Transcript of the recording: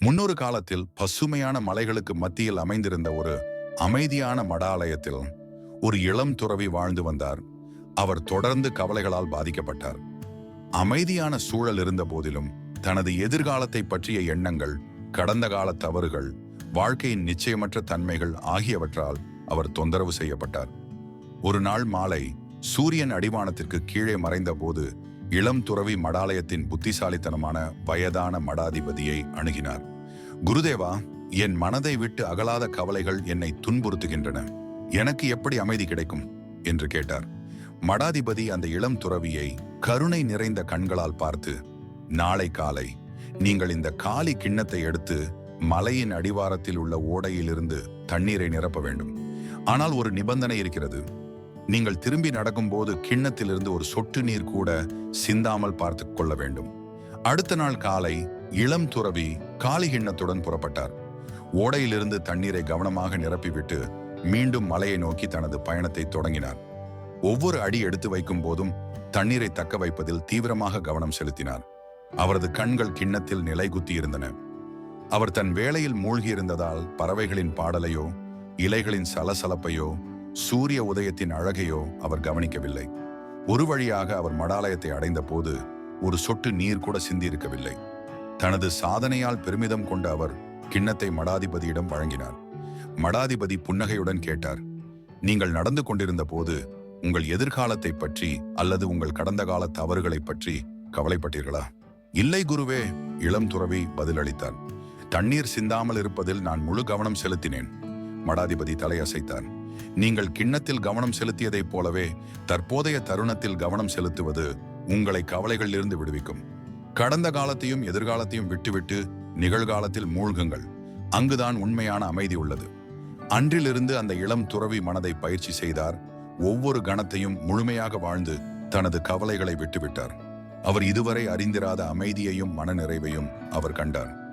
முன்னொரு காலத்தில் பசுமையான மலைகளுக்கு மத்தியில் அமைந்திருந்த ஒரு அமைதியான மடாலயத்தில் ஒரு இளம் துறவி வாழ்ந்து வந்தார். அவர் தொடர்ந்து கவலைகளால் பாதிக்கப்பட்டார். அமைதியான சூழல் இருந்த போதிலும் தனது எதிர்காலத்தை பற்றிய எண்ணங்கள் கடந்த கால தவறுகள் வாழ்க்கையின் நிச்சயமற்ற தன்மைகள் ஆகியவற்றால் அவர் தொந்தரவு செய்யப்பட்டார். ஒரு நாள் மாலை சூரியன் அடிவானத்திற்கு கீழே மறைந்த போது இளம் துறவி மடாலயத்தின் புத்திசாலித்தனமான வயதான மடாதிபதியை அணுகினார். குருதேவா என் மனதை விட்டு அகலாத கவலைகள் என்னை துன்புறுத்துகின்றன. எனக்கு எப்படி அமைதி கிடைக்கும்? என்று கேட்டார். மடாதிபதி அந்த இளம் துறவியை கருணை நிறைந்த கண்களால் பார்த்து நாளை காலை நீங்கள் இந்த காலி கிண்ணத்தை எடுத்து மலையின் அடிவாரத்தில் உள்ள ஓடையிலிருந்து தண்ணீரை நிரப்ப வேண்டும். ஆனால் ஒரு நிபந்தனை இருக்கிறது. நீங்கள் திரும்பி நடக்கும்போது கிண்ணத்திலிருந்து ஒரு சொட்டு நீர் கூட சிந்தாமல் பார்த்து கொள்ள வேண்டும். அடுத்த நாள் காலை இளம் துறவி காலி கிண்ணத்துடன் புறப்பட்டார். ஓடையிலிருந்து தண்ணீரை கவனமாக நிரப்பிவிட்டு மீண்டும் மலையை நோக்கி தனது பயணத்தை தொடங்கினார். ஒவ்வொரு அடி எடுத்து வைக்கும் போதும் தண்ணீரை தக்க வைப்பதில் தீவிரமாக கவனம் செலுத்தினார். அவரது கண்கள் கிண்ணத்தில் நிலை குத்தியிருந்தன. அவர் தன் வேலையில் மூழ்கியிருந்ததால் பறவைகளின் பாடலையோ இலைகளின் சலசலப்பையோ சூரிய உதயத்தின் அழகையோ அவர் கவனிக்கவில்லை. ஒரு வழியாக அவர் மடாலயத்தை அடைந்த போது ஒரு சொட்டு நீர் கூட சிந்தியிருக்கவில்லை. தனது சாதனையால் பெருமிதம் கொண்ட அவர் கிண்ணத்தை மடாதிபதியிடம் வழங்கினார். மடாதிபதி புன்னகையுடன் கேட்டார் நீங்கள் நடந்து கொண்டிருந்த போது உங்கள் எதிர்காலத்தை பற்றி அல்லது உங்கள் கடந்த கால தவறுகளை பற்றி கவலைப்பட்டீர்களா? இல்லை குருவே இளம் துறவி பதிலளித்தார். தண்ணீர் சிந்தாமல் இருப்பதில் நான் முழு கவனம் செலுத்தினேன் மடாதிபதி தலையசைத்தார். நீங்கள் கிண்ணத்தில் கவனம் செலுத்தியதைப் போலவே தற்போதைய தருணத்தில் கவனம் செலுத்துவது உங்களை கவலைகளிலிருந்து விடுவிக்கும். கடந்த காலத்தையும் எதிர்காலத்தையும் விட்டுவிட்டு நிகழ்காலத்தில் மூழ்குங்கள். அங்குதான் உண்மையான அமைதி உள்ளது. அன்றிலிருந்து அந்த இளம் துறவி மனதை பயிற்சி செய்தார். ஒவ்வொரு கணத்தையும் முழுமையாக வாழ்ந்து தனது கவலைகளை விட்டுவிட்டார். அவர் இதுவரை அறிந்திராத அமைதியையும் மனநிறைவையும் அவர் கண்டார்.